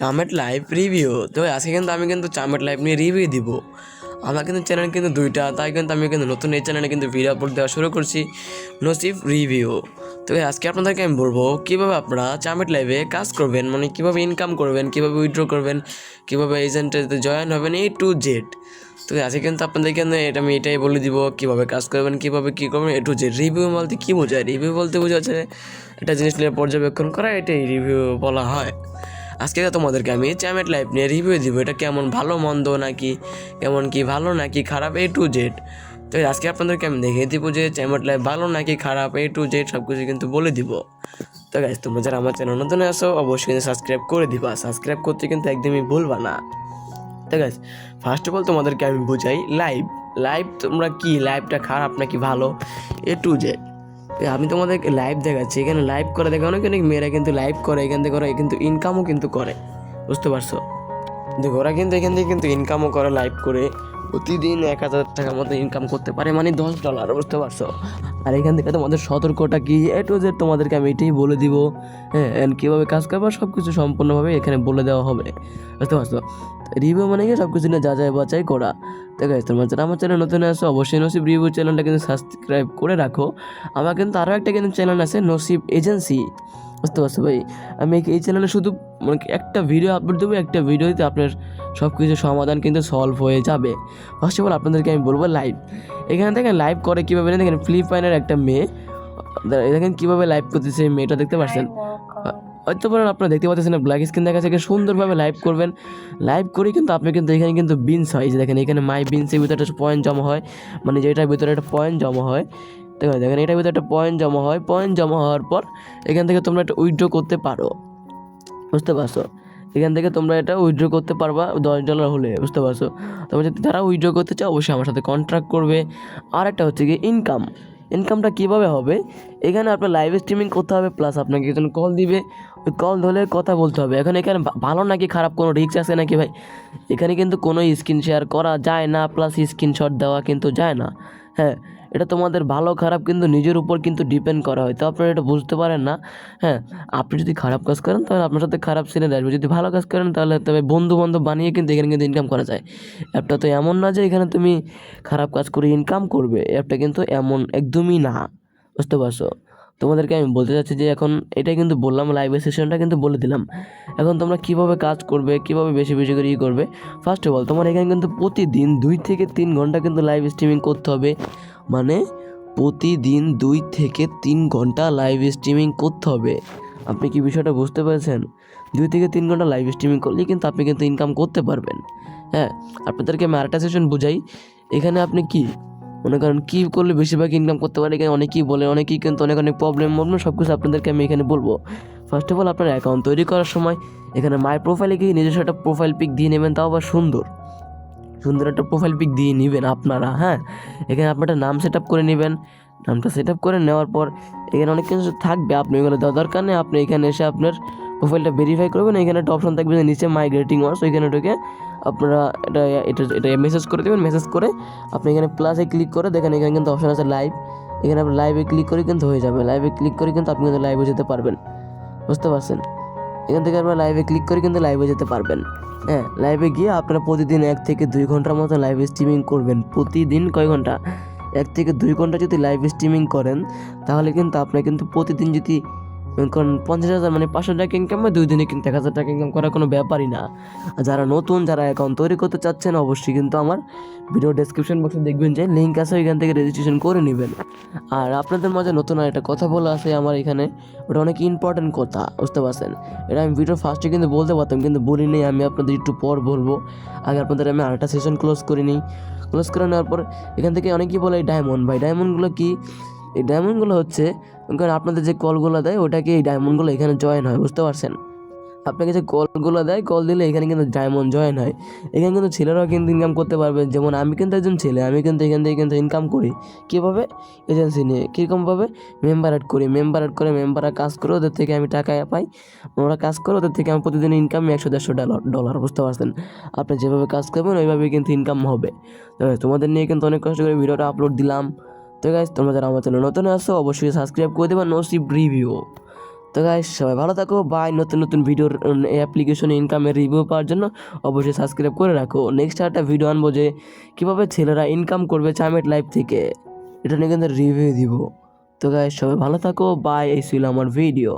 চামেট live review তো আজকে কিন্তু আমি কিন্তু চামেট লাইভ নিয়ে রিভিউ দিব। আমার কিন্তু চ্যানেল কিন্তু দুইটা, তাই কিন্তু আমি কিন্তু নতুন এই চ্যানেলে কিন্তু ভিডিও আপলোড দেওয়া শুরু করছি। নসিব রিভিউ তো আজকে আপনাদেরকে আমি বলব, কীভাবে আপনারা চামেট লাইভে কাজ করবেন মানে কীভাবে ইনকাম করবেন, কীভাবে উইথড্র করবেন, কীভাবে এজেন্টে জয়েন হবেন এই টু জেড তো আজকে কিন্তু আপনাদেরকে এটা আমি এটাই বলে দিব, কীভাবে কাজ করবেন, কীভাবে কী করবেন এ টু জেড রিভিউ বলতে কী বোঝায়? রিভিউ বলতে বোঝাচ্ছে, একটা জিনিস নিয়ে পর্যবেক্ষণ করা, এটাই রিভিউ বলা হয়। আজকে তোমাদেরকে আমি চ্যামেট লাইফ নিয়ে রিভিউ দিব, এটা কেমন ভালো, মন্দ নাকি, কেমন কি ভালো নাকি খারাপ এ টু জেড তো আজকে আপনাদেরকে আমি দেখিয়ে দিব যে চ্যামেট লাইফ ভালো নাকি খারাপ এ টু জেড সব কিছু কিন্তু বলে দিব। তো গাইজ তোমরা যারা আমার চ্যানেল নতুন আসো অবশ্যই কিন্তু সাবস্ক্রাইব করে দিবা। সাবস্ক্রাইব করতে কিন্তু একদমই ভুলবা না। তো গাইজ ফার্স্ট অফ অল তোমাদেরকে আমি বুঝাই লাইভ লাইভ তোমরা কি? লাইভটা খারাপ নাকি ভালো? এ টু জেড আমি তোমাদের লাইভ দেখাচ্ছি। এখানে লাইভ করে দেখো অনেক অনেক মেয়েরা কিন্তু লাইভ করে, এখান থেকে ওরা কিন্তু ইনকামও কিন্তু করে। বুঝতে পারছ? দেখো, ওরা কিন্তু এখান থেকে কিন্তু ইনকামও করে লাইভ করে। প্রতিদিন এক হাজার টাকার মতো ইনকাম করতে পারে মানে দশ ডলার বুঝতে পারছ? আর এখান থেকে তোমাদের সতর্কটা কি? এ টু জেড তোমাদেরকে আমি এটাই বলে দিব। হ্যাঁ কীভাবে কাজ করবা সব কিছু সম্পূর্ণভাবে এখানে বলে দেওয়া হবে। বুঝতে পারছ? রিভিউ মানে কি? সব কিছু নিয়ে যাচাই বাছাই করা। দেখো তোমার যারা আমার চ্যানেল নতুন আসো অবশ্যই নসিব রিভিউ চ্যানেলটা কিন্তু সাবস্ক্রাইব করে রাখো। আমার কিন্তু আরও একটা কিন্তু চ্যানেল আছে নসিব এজেন্সি বুঝতে পারছ ভাই? আমি এই চ্যানেলে শুধু মানে একটা ভিডিও আপলোড দেবো, একটা ভিডিওতে আপনার সব কিছু সমাধান কিন্তু সলভ হয়ে যাবে। ফার্স্ট অফ অল আপনাদেরকে আমি বলব লাইভ এখানে দেখেন লাইভ করে কীভাবে দেখেন ফিলিপাইনের একটা মেয়ে দেখেন কীভাবে লাইভ করতেছে এই মেয়েটা দেখতে পাচ্ছেন হয়তো পারেন আপনারা দেখতে পাচ্ছেন ব্ল্যাক স্ক্রিন দেখা যাচ্ছে সুন্দরভাবে লাইভ করবেন। লাইভ করে কিন্তু আপনি কিন্তু এখানে কিন্তু বিনস হয় যে দেখেন এখানে মাই বিনসের ভিতরে একটা পয়েন্ট জমা হয় মানে যেটার ভিতরে একটা পয়েন্ট জমা হয় দেখেন দেখেন এটার ভিতরে একটা পয়েন্ট জমা হয় পয়েন্ট জমা হওয়ার পর এখান থেকে তোমরা একটা উইথড্র করতে পারো বুঝতে পারছ? এখান থেকে তোমরা এটা উইথড্র করতে পারবা দশ ডলার হলে, বুঝতে পারছ? তোমরা যদি যারা উইথড্র করতে চাও, অবশ্যই আমার সাথে কন্ট্রাক্ট করবে। আর একটা হচ্ছে গিয়ে ইনকাম ইনকামটা কীভাবে হবে? এখানে আপনার লাইভ স্ট্রিমিং করতে হবে প্লাস আপনাকে একজন কল দিবে। ওই কল ধরে কথা বলতে হবে। এখন এখানে ভালো নাকি খারাপ? কোনো রিস্ক আছে নাকি ভাই? এখানে কিন্তু কোনো স্ক্রিন শেয়ার করা যায় না প্লাস স্ক্রিনশট দেওয়া কিন্তু যায় না। হ্যাঁ এটা তোমাদের ভালো, খারাপ কিন্তু নিজের উপর কিন্তু ডিপেন্ড করা হয়। তো আপনারা এটা বুঝতে পারেন না। হ্যাঁ আপনি যদি খারাপ কাজ করেন, তাহলে আপনার সাথে খারাপ সিনে আসবে। যদি ভালো কাজ করেন, তাহলে তবে বন্ধু বান্ধব বানিয়ে কিন্তু এখানে কিন্তু ইনকাম করা যায়। অ্যাপটা তো এমন না যে এখানে তুমি খারাপ কাজ করে ইনকাম করবে। অ্যাপটা কিন্তু এমন একদমই না। বুঝতে পারছ? তোমাদেরকে আমি বলতে চাচ্ছি যে এখন এটাই কিন্তু বললাম লাইভ সেশনটা কিন্তু বলে দিলাম। এখন তোমরা কীভাবে কাজ করবে, কীভাবে বেশি বেশি করে ই করবে? ফার্স্ট অফ অল তোমার এখানে কিন্তু প্রতিদিন দুই থেকে তিন ঘণ্টা কিন্তু লাইভ স্ট্রিমিং করতে হবে। মানে প্রতিদিন দুই থেকে তিন ঘণ্টা লাইভ স্ট্রিমিং করতে হবে। আপনি কি বিষয়টা বুঝতে পেরেছেন? দুই থেকে তিন ঘণ্টা লাইভ স্ট্রিমিং করলেই কিন্তু আপনি কিন্তু ইনকাম করতে পারবেন। হ্যাঁ আপনাদেরকে আমি আরেকটা সেশন বুঝাই। এখানে আপনি কি? মনে করেন কী করলে বেশিরভাগ ইনকাম করতে পারে এখানে অনেকেই বলে, অনেকেই কিন্তু অনেক অনেক প্রবলেম প্রবলেম সব কিছু আপনাদেরকে আমি এখানে বলব। ফার্স্ট অফ অল আপনার অ্যাকাউন্ট তৈরি করার সময় এখানে মাই প্রোফাইলে গিয়ে নিজস্ব একটা প্রোফাইল পিক দিয়ে নেবেন, তাও আবার সুন্দর। সুন্দর একটা প্রোফাইল পিক দিয়ে নেবেন আপনারা হ্যাঁ? এখানে আপনার একটা নাম সেট আপ করে নেবেন। নামটা সেট আপ করে নেওয়ার পর এখানে অনেক কিছু থাকবে, আপনি এগুলো দেওয়ার দরকার নেই। আপনি এখানে এসে আপনার প্রোফাইলটা ভেরিফাই করবেন। এখানে একটা অপশন থাকবে নিচে মাইগ্রেটিং ওয়ার্স ওইখানে ঢুকে আপনারা এটা এটা এটা মেসেজ করে দেবেন। মেসেজ করে আপনি এখানে প্লাসে ক্লিক করে দেখেন, এখানে কিন্তু অপশন আছে লাইভ এখানে আপনি লাইভে ক্লিক করে কিন্তু হয়ে যাবে। লাইভে ক্লিক করে কিন্তু আপনি কিন্তু লাইভে যেতে পারবেন। বুঝতে পারছেন? এখান থেকে আপনারা লাইভে ক্লিক করে কিন্তু লাইভে যেতে পারবেন। হ্যাঁ লাইভে গিয়ে আপনারা প্রতিদিন এক থেকে দুই ঘণ্টার মতো লাইভ স্ট্রিমিং করবেন। প্রতিদিন কয় ঘণ্টা? এক থেকে দুই ঘণ্টা যদি লাইভ স্ট্রিমিং করেন, তাহলে কিন্তু আপনার কিন্তু প্রতিদিন যদি করেন পঞ্চাশ হাজার মানে পাঁচশো টাকা ইনকাম দুই দিনে কিন্তু এক হাজার টাকা ইনকাম করা কোনো ব্যাপারই না। আর যারা নতুন, যারা অ্যাকাউন্ট তৈরি করতে চাচ্ছেন, অবশ্যই কিন্তু আমার ভিডিও ডেসক্রিপশন বক্সে দেখবেন যে লিঙ্ক আছে, ওইখান থেকে রেজিস্ট্রেশন করে নেবেন। আর আপনাদের মাঝে নতুন আর একটা কথা বলা আছে আমার এখানে, ওটা অনেক ইম্পর্টেন্ট কথা, বুঝতে পারছেন? এটা আমি ভিডিও ফার্স্টে কিন্তু বলতে পারতাম, কিন্তু বলি নেই আমি আপনাদের একটু পর বলব। আগে আপনাদের আমি আরেকটা সেশন ক্লোজ করে নিই। ক্লোজ করে নেওয়ার পর এখান থেকে অনেকেই বলে ডায়মন্ড ভাই ডায়মন্ডগুলো কি? এই ডায়মন্ডগুলো হচ্ছে কারণ আপনাদের যে কলগুলো দেয় ওটাকে এই ডায়মন্ডগুলো এখানে জয়েন হয়, বুঝতে পারছেন? আপনাকে যে কলগুলো দেয়, কল দিলে এখানে কিন্তু ডায়মন্ড জয়েন হয়। এখানে কিন্তু ছেলেরাও কিন্তু ইনকাম করতে পারবে। যেমন আমি কিন্তু একজন ছেলে, আমি কিন্তু এখান থেকে কিন্তু ইনকাম করি। কীভাবে? এজেন্সি নিয়ে। কীরকমভাবে? মেম্বার অ্যাড করি। মেম্বার অ্যাড করে মেম্বাররা কাজ করে, ওদের থেকে আমি টাকা পাই। ওরা কাজ করে, ওদের থেকে আমি প্রতিদিন ইনকাম একশো, দেড়শো ডলার ডলার বুঝতে পারছেন? আপনি যেভাবে কাজ করবেন ওইভাবে কিন্তু ইনকাম হবে। তোমাদের নিয়ে কিন্তু অনেক কষ্ট করে ভিডিওটা আপলোড দিলাম। তো গাইজ তোমরা যারা আমার চ্যানেল নতুন আসো অবশ্যই সাবস্ক্রাইব করে দেবেন নসিব রিভিউ তো গাইজ সবাই ভালো থাকো বাই নতুন নতুন ভিডিওর অ্যাপ্লিকেশন ইনকামের রিভিউ পাওয়ার জন্য অবশ্যই সাবস্ক্রাইব করে রাখো। নেক্সট একটা ভিডিও আনব যে, কীভাবে ছেলেরা ইনকাম করবে চামেট লাইফ থেকে। এটা নিয়ে কিন্তু রিভিউ দিব। তো গাইজ সবাই ভালো থাকো বাই এই ছিল আমার ভিডিও